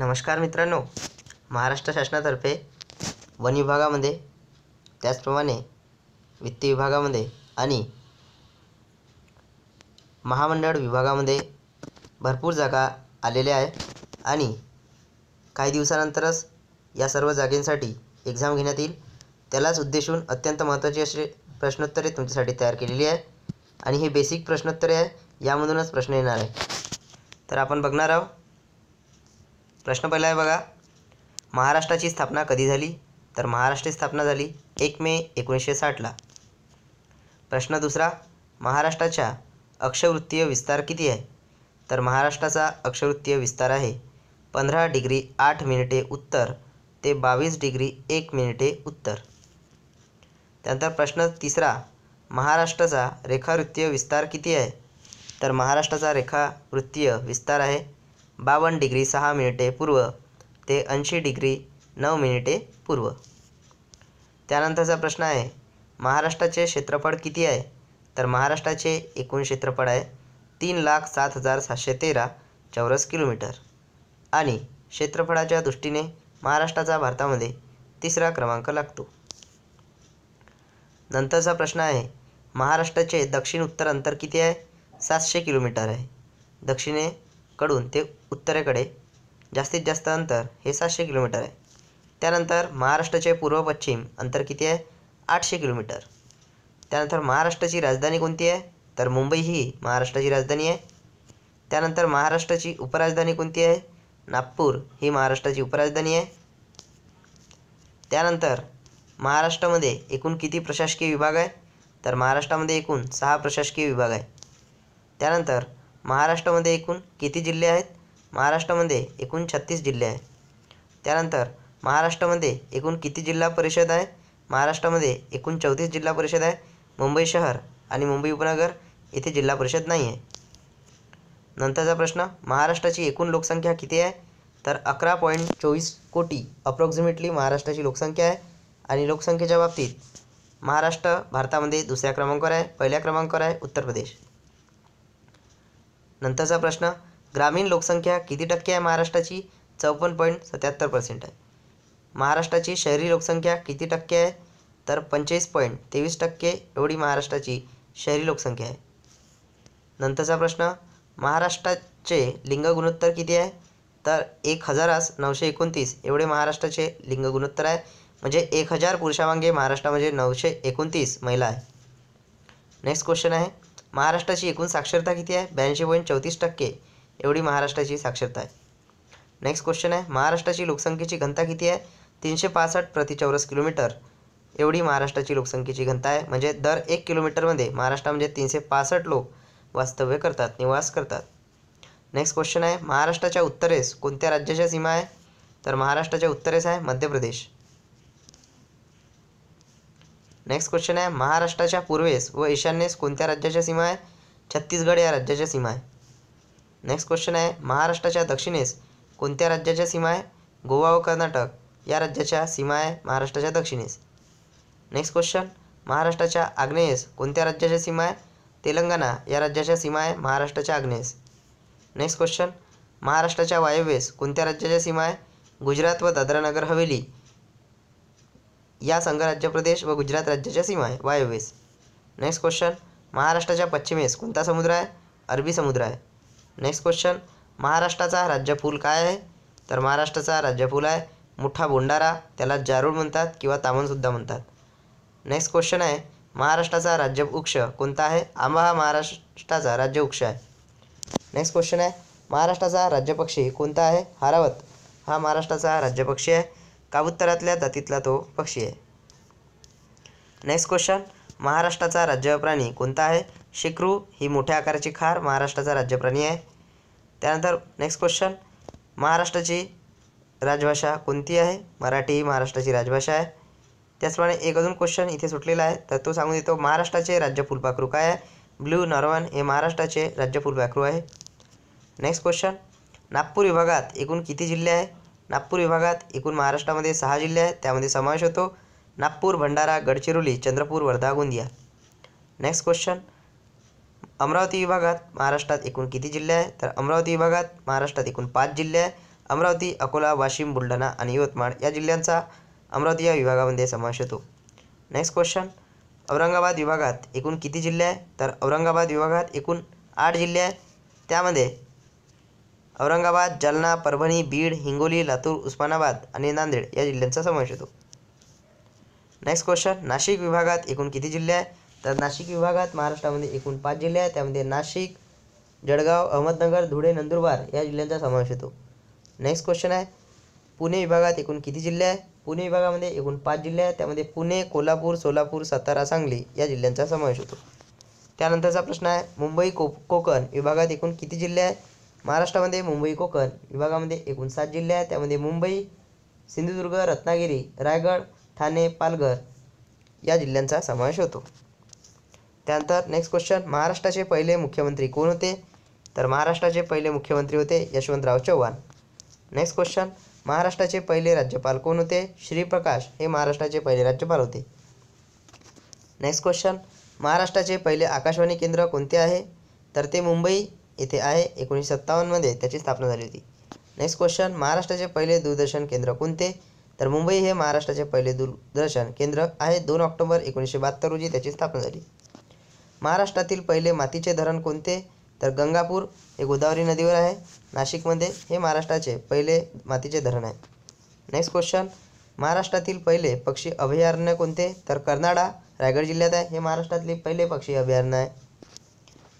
नमस्कार मित्रांनो. महाराष्ट्र शासनातर्फे वन विभागामध्ये त्याचप्रमाणे वित्त विभागामध्ये आणि महामंडळ विभागामध्ये भरपूर जागा आलेल्या आहे आणि काही दिवसानंतरच या सर्व जागेंसाठी एक्झाम घेण्यात येईल. त्यालाच उद्देशून अत्यंत महत्त्वाची अशी प्रश्नोत्तरे तुमच्यासाठी तयार केलेली आहे आणि हे बेसिक प्रश्नोत्तरे आहे यामधूनच प्रश्न येणार आहे तर आपण बघणार आहोत प्रश्न पहिला आहे बघा. महाराष्ट्राची स्थापना कधी झाली? तर महाराष्ट्राची स्थापना झाली एक मे एकोणीसशे साठला. प्रश्न दुसरा महाराष्ट्राच्या अक्षवृत्तीय विस्तार किती आहे? तर महाराष्ट्राचा अक्षवृत्तीय विस्तार आहे पंधरा डिग्री आठ मिनिटे उत्तर ते बावीस डिग्री एक मिनिटे उत्तर. त्यानंतर प्रश्न तिसरा महाराष्ट्राचा रेखावृत्तीय विस्तार किती आहे? तर महाराष्ट्राचा रेखावृत्तीय विस्तार आहे बावन्न डिग्री सहा मिनिटे पूर्व ते ऐंशी डिग्री नऊ मिनिटे पूर्व. त्यानंतरचा प्रश्न आहे महाराष्ट्राचे क्षेत्रफळ किती आहे? तर महाराष्ट्राचे एकूण क्षेत्रफळ आहे तीन लाख सात हजार सातशे तेरा चौरस किलोमीटर. आणि क्षेत्रफळाच्या दृष्टीने महाराष्ट्राचा भारतामध्ये तिसरा क्रमांक लागतो. नंतरचा प्रश्न आहे महाराष्ट्राचे दक्षिण उत्तर अंतर किती आहे? सातशे किलोमीटर आहे. दक्षिणेकडून ते उत्तरेकडे जास्तीत जास्त अंतर हे सातशे किलोमीटर आहे. त्यानंतर महाराष्ट्राचे पूर्व पश्चिम अंतर किती आहे? आठशे किलोमीटर. त्यानंतर महाराष्ट्राची राजधानी कोणती आहे? तर मुंबई ही महाराष्ट्राची राजधानी आहे. त्यानंतर महाराष्ट्राची उपराजधानी कोणती आहे? नागपूर ही महाराष्ट्राची उपराजधानी आहे. त्यानंतर महाराष्ट्रामध्ये एकूण किती प्रशासकीय विभाग आहे? तर महाराष्ट्रामध्ये एकूण सहा प्रशासकीय विभाग आहे. त्यानंतर महाराष्ट्रामध्ये एकूण किती जिल्हे आहेत? महाराष्ट्रामध्ये एकूण छत्तीस जिल्हे आहे त्यानंतर महाराष्ट्रामध्ये एकूण किती जिल्हा परिषद आहे? महाराष्ट्रामध्ये एकूण चौतीस जिल्हा परिषद आहे. मुंबई शहर आणि मुंबई उपनगर येथे जिल्हा परिषद नाही आहे. नंतरचा प्रश्न महाराष्ट्राची एकूण लोकसंख्या किती आहे? तर अकरा पॉईंट चोवीस कोटी अप्रॉक्झिमेटली महाराष्ट्राची लोकसंख्या आहे. आणि लोकसंख्येच्या बाबतीत महाराष्ट्र भारतामध्ये दुसऱ्या क्रमांकावर आहे पहिल्या क्रमांकावर आहे उत्तर प्रदेश. नंतरचा प्रश्न ग्रामीण लोकसंख्या किती टक्के आहे महाराष्ट्राची? चौपन्न पॉईंट सत्याहत्तर पर्सेंट आहे. महाराष्ट्राची शहरी लोकसंख्या किती टक्के आहे? तर पंचेचाळीस पॉईंट तेवीस टक्के एवढी महाराष्ट्राची शहरी लोकसंख्या आहे. नंतरचा प्रश्न महाराष्ट्राचे लिंग गुणोत्तर किती आहे? तर एक हजारास नऊशे एकोणतीस एवढे महाराष्ट्राचे लिंग गुणोत्तर आहे. म्हणजे एक हजार पुरुषामागे महाराष्ट्रामध्ये नऊशे एकोणतीस महिला आहे. नेक्स्ट क्वेश्चन आहे महाराष्ट्राची एकूण साक्षरता किती आहे? ब्याऐंशी पॉईंट चौतीस टक्के. एवढी महाराष्ट्राची साक्षरता आहे. नेक्स्ट क्वेश्चन आहे महाराष्ट्राची लोकसंख्येची घनता किती आहे? तीनशे पासष्ट प्रति चौरस किलोमीटर. एवढी महाराष्ट्राची लोकसंख्येची घनता आहे म्हणजे दर एक किलोमीटरमध्ये महाराष्ट्रामध्ये म्हणजे तीनशे पासष्ट लोक वास्तव्य करतात निवास करतात. नेक्स्ट क्वेश्चन आहे महाराष्ट्राच्या उत्तरेस कोणत्या राज्याच्या सीमा आहे? तर महाराष्ट्राच्या उत्तरेस आहे मध्य प्रदेश. नेक्स्ट क्वेश्चन आहे महाराष्ट्राच्या पूर्वेस व ईशान्येस कोणत्या राज्याच्या सीमा आहे? छत्तीसगड या राज्याच्या सीमा आहे. नेक्स्ट क्वेश्चन आहे महाराष्ट्राच्या दक्षिणेस कोणत्या राज्याच्या सीमा आहे? गोवा व कर्नाटक या राज्याच्या सीमा आहे महाराष्ट्राच्या दक्षिणेस. नेक्स्ट क्वेश्चन महाराष्ट्राच्या आग्नेयेस कोणत्या राज्याच्या सीमा आहे? तेलंगणा या राज्याच्या सीमा आहे महाराष्ट्राच्या आग्नेयेस. नेक्स्ट क्वेश्चन महाराष्ट्राच्या वायव्येस कोणत्या राज्याच्या सीमा आहे? गुजरात व दादरानगर हवेली या संघराज्य प्रदेश व गुजरात राज्याच्या सीमा आहे वायव्येस. नेक्स्ट क्वेश्चन महाराष्ट्राच्या पश्चिमेस कोणता समुद्र आहे? अरबी समुद्र आहे. नेक्स्ट क्वेश्चन महाराष्ट्राचा राज्यफूल काय आहे? तर महाराष्ट्राचा राज्यफूल आहे मोठा भोंडारा. त्याला जारूळ म्हणतात किंवा तामणसुद्धा म्हणतात. नेक्स्ट क्वेश्चन आहे. महाराष्ट्राचा राज्य वृक्ष कोणता आहे? आंबा हा महाराष्ट्राचा राज्य वृक्ष आहे. नेक्स्ट क्वेश्चन आहे. महाराष्ट्राचा राज्यपक्षी कोणता आहे? हारावत. हा महाराष्ट्राचा राज्यपक्षी आहे. काबुत्तरातल्या जातीतला तो पक्षी आहे? नेक्स्ट क्वेश्चन महाराष्ट्राचा राज्य प्राणी कोणता आहे? शिक्रू ही मोठ्या आकाराची खार महाराष्ट्राचा राज्य प्राणी आहे. त्यानंतर नेक्स्ट क्वेश्चन महाराष्ट्राची राजभाषा कोणती आहे? मराठी ही महाराष्ट्राची राजभाषा आहे. त्याचप्रमाणे एक अजून क्वेश्चन इथे सुटलेला आहे. तर तो सांगून देतो महाराष्ट्राचे राज्य फुलपाखरू काय आहे? ब्ल्यू नॉर्वन हे महाराष्ट्राचे राज्य फुलपाखरू आहे. नेक्स्ट क्वेश्चन नागपूर विभागात एकूण किती जिल्हे आहे? नागपूर विभागात एकूण महाराष्ट्रामध्ये सहा जिल्हे आहेत. त्यामध्ये समावेश होतो नागपूर भंडारा गडचिरोली चंद्रपूर वर्धा गोंदिया. नेक्स्ट क्वेश्चन अमरावती विभागात महाराष्ट्रात एकूण किती जिल्हे आहे तर अमरावती विभागात महाराष्ट्रात एकूण पाच जिल्हे आहे अमरावती अकोला वाशिम बुलढाणा आणि यवतमाळ या जिल्ह्यांचा अमरावती या विभागामध्ये समावेश होतो. नेक्स्ट क्वेश्चन औरंगाबाद विभागात एकूण किती जिल्हे आहे तर औरंगाबाद विभागात एकूण आठ जिल्हे आहे त्यामध्ये औरंगाबाद जालना परभणी बीड हिंगोली लातूर उस्मानाबाद आणि नांदेड या जिल्ह्यांचा समावेश होतो. नेक्स्ट क्वेश्चन नाशिक विभागात एकूण किती जिल्हे आहे तर नाशिक विभागात महाराष्ट्रामध्ये एकूण पाच जिल्हे आहेत. त्यामध्ये नाशिक जळगाव अहमदनगर धुळे नंदुरबार या जिल्ह्यांचा समावेश होतो. नेक्स्ट क्वेश्चन आहे. पुणे विभागात एकूण किती जिल्हे आहे पुणे विभागामध्ये एकूण पाच जिल्हे आहेत. त्यामध्ये पुणे कोल्हापूर सोलापूर सातारा सांगली या जिल्ह्यांचा समावेश होतो. त्यानंतरचा प्रश्न आहे मुंबई को कोकण विभागात एकूण किती जिल्हे आहेत? महाराष्ट्रामध्ये मुंबई कोकण विभागामध्ये एकूण सात जिल्हे आहेत. त्यामध्ये मुंबई सिंधुदुर्ग रत्नागिरी रायगड ठाणे पालघर या जिल्ह्यांचा समावेश होतो. त्यानंतर नेक्स्ट क्वेश्चन महाराष्ट्राचे पहिले मुख्यमंत्री कोण होते? तर महाराष्ट्राचे पहिले मुख्यमंत्री होते यशवंतराव चव्हाण. नेक्स्ट क्वेश्चन महाराष्ट्राचे पहिले राज्यपाल कोण होते? श्रीप्रकाश हे महाराष्ट्राचे पहिले राज्यपाल होते. नेक्स्ट क्वेश्चन महाराष्ट्राचे पहिले आकाशवाणी केंद्र कोणते आहे? तर ते मुंबई येथे आहे एकोणीसशे सत्तावन्नमध्ये त्याची स्थापना झाली होती. नेक्स्ट क्वेश्चन महाराष्ट्राचे पहिले दूरदर्शन केंद्र कोणते? तर मुंबई हे महाराष्ट्राचे पहिले दूरदर्शन केंद्र आहे. दोन ऑक्टोबर एकोणीसशे बहात्तर रोजी त्याची स्थापना झाली. महाराष्ट्रातील पहिले मातीचे धरण कोणते? तर गंगापूर हे गोदावरी नदीवर आहे. नाशिकमध्ये हे महाराष्ट्राचे पहिले मातीचे धरण आहे. नेक्स्ट क्वेश्चन महाराष्ट्रातील पहिले पक्षी अभयारण्य कोणते? तर कर्नाडा रायगड जिल्ह्यात आहे. हे महाराष्ट्रातले पहिले पक्षी अभयारण्य आहे.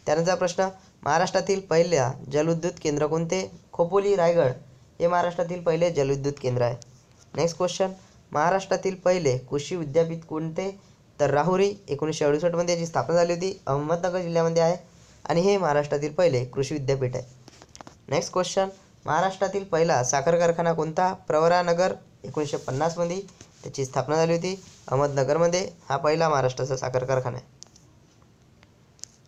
त्यानंतर प्रश्न. महाराष्ट्रातील पहिल्या जलविद्युत केंद्र कोणते? खोपोली रायगड हे महाराष्ट्रातील पहिले जलविद्युत केंद्र आहे. नेक्स्ट क्वेश्चन महाराष्ट्रातील पहिले कृषी विद्यापीठ कोणते? तर राहुरी एकोणीसशे अडुसष्टमध्ये याची स्थापना झाली होती अहमदनगर जिल्ह्यामध्ये आहे आणि हे महाराष्ट्रातील पहिले कृषी विद्यापीठ आहे. नेक्स्ट क्वेश्चन महाराष्ट्रातील पहिला साखर कारखाना कोणता? प्रवरानगर एकोणीसशे पन्नासमध्ये त्याची स्थापना झाली होती. अहमदनगरमध्ये हा पहिला महाराष्ट्राचा साखर कारखाना आहे.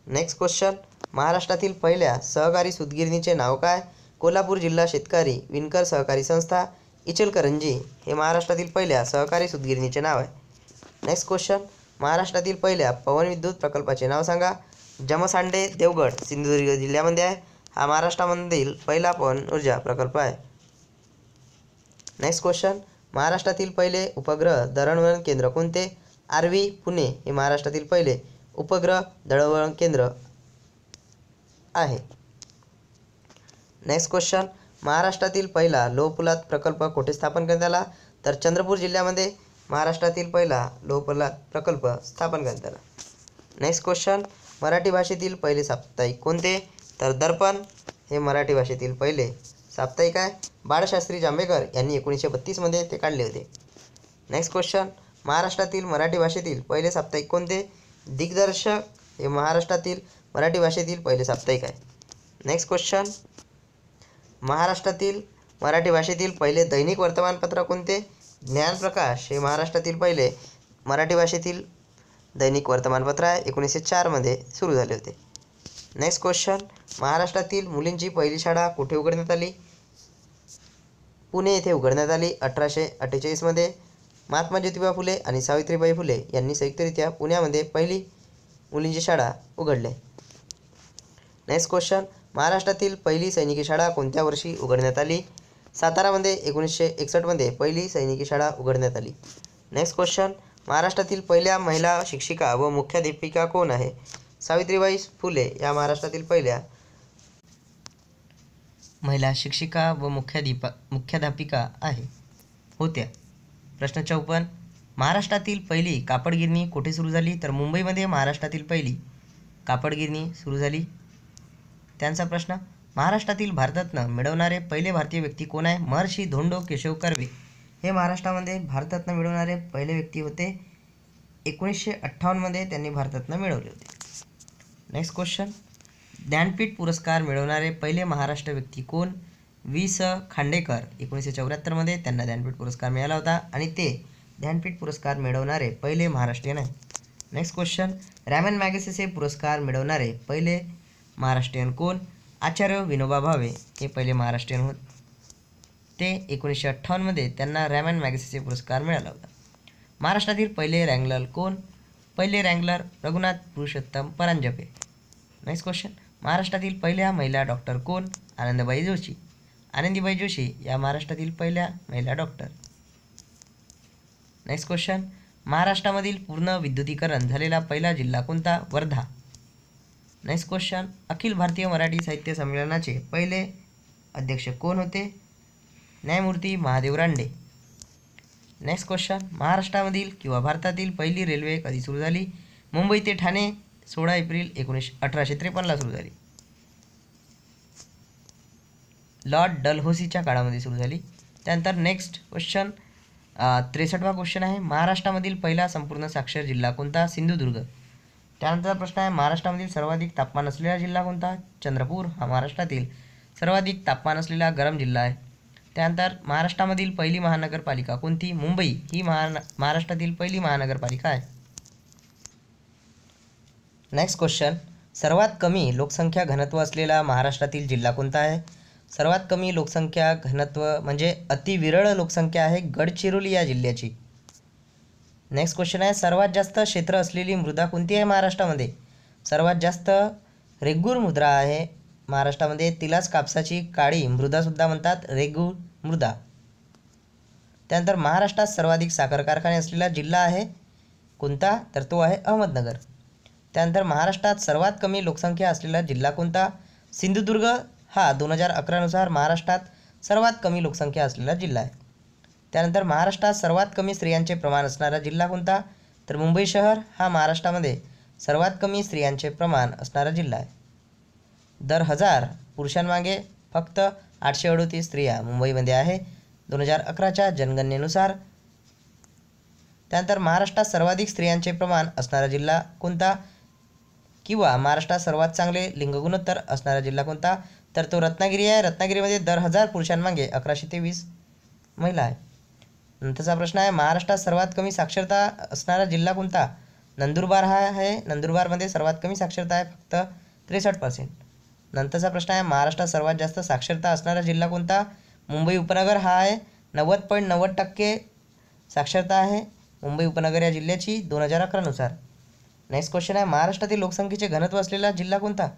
नेक्स्ट क्वेश्चन महाराष्ट्रातील पहिल्या सहकारी सुतगिरणीचे नाव काय? कोल्हापूर जिल्हा शेतकरी विणकर सहकारी संस्था इचलकरंजी हे महाराष्ट्रातील पहिल्या सहकारी सुतगिरणीचे नाव आहे. नेक्स्ट क्वेश्चन महाराष्ट्रातील पहिल्या पवन विद्युत प्रकल्पाचे नाव सांगा. जमसांडे देवगड सिंधुदुर्ग जिल्ह्यामध्ये आहे. हा महाराष्ट्रामधील पहिला पवन ऊर्जा प्रकल्प आहे. नेक्स्ट क्वेश्चन महाराष्ट्रातील पहिले उपग्रह दळणवळण केंद्र कोणते? आर्वी पुणे हे महाराष्ट्रातील पहिले उपग्रह दळणवळण केंद्र आहे. नेक्स्ट क्वेश्चन महाराष्ट्रातील पहिला लोहपुलात प्रकल्प कुठे स्थापन करण्यात आला? तर चंद्रपूर जिल्ह्यामध्ये महाराष्ट्रातील पहिला लोहपल्ला प्रकल्प स्थापन करण्यात आला नेक्स्ट क्वेश्चन मराठी भाषेतील पहिले साप्ताहिक कोणते? तर दर्पण हे मराठी भाषेतील पहिले साप्ताहिक आहे. बाळशास्त्री जांभेकर यांनी एकोणीसशे बत्तीसमध्ये ते काढले होते. नेक्स्ट क्वेश्चन महाराष्ट्रातील मराठी भाषेतील पहिले साप्ताहिक कोणते? दिग्दर्शक हे महाराष्ट्रातील मराठी भाषेतील पहिले साप्ताहिक आहे. नेक्स्ट क्वेश्चन महाराष्ट्रातील मराठी भाषेतील पहिले दैनिक वर्तमानपत्र कोणते? ज्ञानप्रकाश हे महाराष्ट्रातील पहिले मराठी भाषेतील दैनिक वर्तमानपत्र आहे. एकोणीसशे चारमध्ये सुरू झाले होते. नेक्स्ट क्वेश्चन महाराष्ट्रातील मुलींची पहिली शाळा कुठे उघडण्यात आली? पुणे येथे उघडण्यात आली. अठराशे अठ्ठेचाळीसमध्ये महात्मा ज्योतिबा फुले आणि सावित्रीबाई फुले यांनी संयुक्तरित्या पुण्यामध्ये पहिली मुलींची शाळा उघडले. नेक्स्ट क्वेश्चन महाराष्ट्रातील पहिली सैनिकी शाळा कोणत्या वर्षी उघडण्यात आली? सातारामध्ये एकोणीसशे एकसष्टमध्ये पहिली सैनिकी शाळा उघडण्यात आली. नेक्स्ट क्वेश्चन महाराष्ट्रातील पहिल्या महिला शिक्षिका व मुख्याध्यापिका कोण आहे? सावित्रीबाई फुले या महाराष्ट्रातील पहिल्या महिला शिक्षिका व मुख्याधिपा मुख्याध्यापिका आहे. होत्या. प्रश्न चौपन्न महाराष्ट्रातील पहिली कापडगिरणी कुठे सुरू झाली? तर मुंबईमध्ये महाराष्ट्रातील पहिली कापडगिरणी सुरू झाली. त्यांचा प्रश्न महाराष्ट्रातील भारतरत्न मिळवणारे पहिले भारतीय व्यक्ती कोण आहे? महर्षी धोंडो केशव कर्वे. हे महाराष्ट्रामध्ये भारतरत्न मिळवणारे पहिले व्यक्ती होते. एकोणीसशे अठ्ठावन्नमध्ये त्यांनी भारतरत्न मिळवले होते. नेक्स्ट क्वेश्चन ज्ञानपीठ पुरस्कार मिळवणारे पहिले महाराष्ट्र व्यक्ती कोण? वी स. खांडेकर. एकोणीसशे चौऱ्याहत्तरमध्ये त्यांना ज्ञानपीठ पुरस्कार मिळाला होता आणि ते ज्ञानपीठ पुरस्कार मिळवणारे पहिले महाराष्ट्रीयन आहे नेक्स्ट क्वेश्चन रॅमन मॅगसेसे पुरस्कार मिळवणारे पहिले महाराष्ट्रीयन कोण? आचार्य विनोबा भावे हे पहिले महाराष्ट्रीयन होत. ते एकोणीसशे अठ्ठावन्नमध्ये त्यांना रॅमन मॅगसेसे पुरस्कार मिळाला होता. महाराष्ट्रातील पहिले रँगलर कोण? पहिले wrangler Raghunath Purushottam Paranjpe. Next question महाराष्ट्रातील पहिल्या महिला डॉक्टर कोण? आनंदबाई जोशी. आनंदीबाई जोशी या महाराष्ट्रातील पहिल्या महिला डॉक्टर. नेक्स्ट क्वेश्चन महाराष्ट्रामधील पूर्ण विद्युतीकरण झालेला पहिला जिल्हा कोणता? वर्धा. नेक्स्ट क्वेश्चन अखिल भारतीय मराठी साहित्य संमेलनाचे पहिले अध्यक्ष कोण होते? न्यायमूर्ती महादेव रांडे नेक्स्ट क्वेश्चन महाराष्ट्रामधील किंवा भारतातील पहिली रेल्वे कधी सुरू झाली? मुंबई ते ठाणे सोळा एप्रिल एकोणीसशे अठराशे त्रेपन्नला सुरू झाली. लॉर्ड डलहोसीच्या काळामध्ये सुरू झाली. त्यानंतर नेक्स्ट क्वेश्चन त्रेसष्टवा क्वेश्चन आहे. महाराष्ट्रामधील पहिला संपूर्ण साक्षर जिल्हा कोणता? सिंधुदुर्ग. त्यानंतरचा प्रश्न आहे महाराष्ट्रामधील सर्वाधिक तापमान असलेला जिल्हा कोणता? चंद्रपूर. हा महाराष्ट्रातील सर्वाधिक तापमान असलेला गरम जिल्हा आहे. त्यानंतर महाराष्ट्रामधील पहिली महानगरपालिका कोणती? मुंबई. ही महा महाराष्ट्रातील पहिली महानगरपालिका आहे. नेक्स्ट क्वेश्चन सर्वात कमी लोकसंख्या घनत्व असलेला महाराष्ट्रातील जिल्हा कोणता आहे? सर्वात कमी लोकसंख्या घनत्व म्हणजे अतिविरळ लोकसंख्या आहे गडचिरोली या जिल्ह्याची. नेक्स्ट क्वेश्चन आहे सर्वात जास्त क्षेत्र असलेली मृदा कोणती आहे महाराष्ट्रामध्ये? सर्वात जास्त रेगूर मृदा आहे महाराष्ट्रामध्ये. तिलाच कापसाची काळी मृदासुद्धा म्हणतात रेगूर मृदा. त्यानंतर महाराष्ट्रात सर्वाधिक साखर कारखाने असलेला जिल्हा आहे कोणता? तर तो आहे अहमदनगर. त्यानंतर महाराष्ट्रात सर्वात कमी लोकसंख्या असलेला जिल्हा कोणता? सिंधुदुर्ग. हा दोन हजार अकरानुसार महाराष्ट्रात सर्वात कमी लोकसंख्या असलेला जिल्हा आहे. त्यानंतर महाराष्ट्रात सर्वात कमी स्त्रियांचे प्रमाण असणारा जिल्हा कोणता? तर मुंबई शहर हा महाराष्ट्रामध्ये सर्वात कमी स्त्रियांचे प्रमाण असणारा जिल्हा आहे. दर हजार पुरुषांमागे फक्त आठशे अडोतीस स्त्रिया मुंबईमध्ये आहे. दोन हजार अकराच्या जनगणनेनुसार त्यानंतर महाराष्ट्रात सर्वाधिक स्त्रियांचे प्रमाण असणारा जिल्हा कोणता? किंवा महाराष्ट्रात सर्वात चांगले लिंगगुणोत्तर असणारा जिल्हा कोणता? तर तो रत्नागिरी आहे. रत्नागिरीमध्ये दर हजार पुरुषांमागे अकराशे तेवीस महिला आहे. नंतरचा प्रश्न आहे महाराष्ट्रात सर्वात कमी साक्षरता असणारा जिल्हा कोणता? नंदुरबार हा आहे नंदुरबारमध्ये सर्वात कमी साक्षरता आहे फक्त त्रेसष्ट पर्सेंट नंतरचा प्रश्न आहे महाराष्ट्रात सर्वात जास्त साक्षरता असणारा जिल्हा कोणता? मुंबई उपनगर हा आहे नव्वद पॉईंट नव्वद टक्के साक्षरता आहे. मुंबई उपनगर या जिल्ह्याची दोन हजार अकरानुसार नेक्स्ट क्वेश्चन आहे महाराष्ट्रातील लोकसंख्येचे घनत्व असलेला जिल्हा कोणता?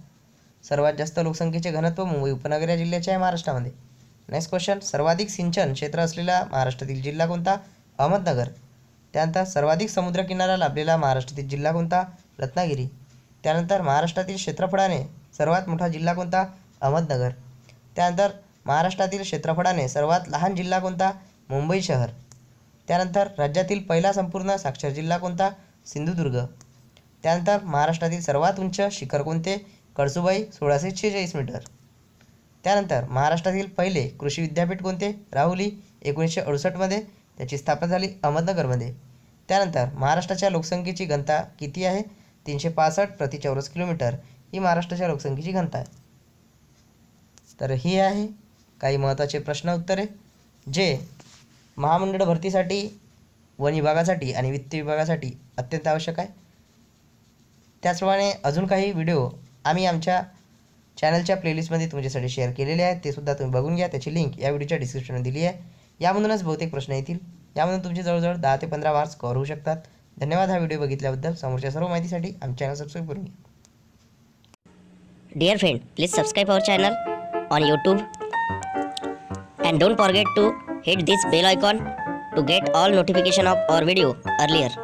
सर्वात जास्त लोकसंख्येचे घनत्व मुंबई उपनगर या जिल्ह्याचे आहे महाराष्ट्रामध्ये. नेक्स्ट क्वेश्चन सर्वाधिक सिंचन क्षेत्र असलेला महाराष्ट्रातील जिल्हा कोणता? अहमदनगर. त्यानंतर सर्वाधिक समुद्रकिनारा लाभलेला महाराष्ट्रातील जिल्हा कोणता? रत्नागिरी. त्यानंतर महाराष्ट्रातील क्षेत्रफळाने सर्वात मोठा जिल्हा कोणता? अहमदनगर. त्यानंतर महाराष्ट्रातील क्षेत्रफळाने सर्वात लहान जिल्हा कोणता? मुंबई शहर. त्यानंतर राज्यातील पहिला संपूर्ण साक्षर जिल्हा कोणता? सिंधुदुर्ग. त्यानंतर महाराष्ट्रातील सर्वात उंच शिखर कोणते? कळसुबाई सोळाशे शेहेचाळीस मीटर. त्यानंतर महाराष्ट्रातील पहिले कृषी विद्यापीठ कोणते? राहुली एकोणीसशे अडुसष्टमध्ये त्याची स्थापना झाली अहमदनगरमध्ये. त्यानंतर महाराष्ट्राच्या लोकसंख्येची घनता किती आहे? तीनशे पासष्ट प्रति चौरस किलोमीटर ही महाराष्ट्राच्या लोकसंख्येची घनता आहे. तर ही आहे काही महत्त्वाचे प्रश्न उत्तरे. जे महामंडळ भरतीसाठी वन विभागासाठी आणि वित्त विभागासाठी अत्यंत आवश्यक आहे. त्याचप्रमाणे अजून काही व्हिडिओ आम्ही आमच्या चॅनलच्या प्लेलिस्टमध्ये तुमच्यासाठी शेअर केलेले आहेत ते सुद्धा तुम्ही बघून घ्या. त्याची लिंक या व्हिडिओच्या डिस्क्रिप्शनमध्ये दिली आहे. यामधूनच बहुतेक प्रश्न येतील. यामधून तुमचे जवळजवळ दहा ते पंधरा मार्क्स कव्हर होऊ शकतात. धन्यवाद हा व्हिडिओ बघितल्याबद्दल. समोरच्या सर्व माहितीसाठी आमच्या चॅनल सबस्क्राईब करून घ्या. Dear friend please subscribe our channel on YouTube and don't forget to hit this bell icon to get all notification of our video earlier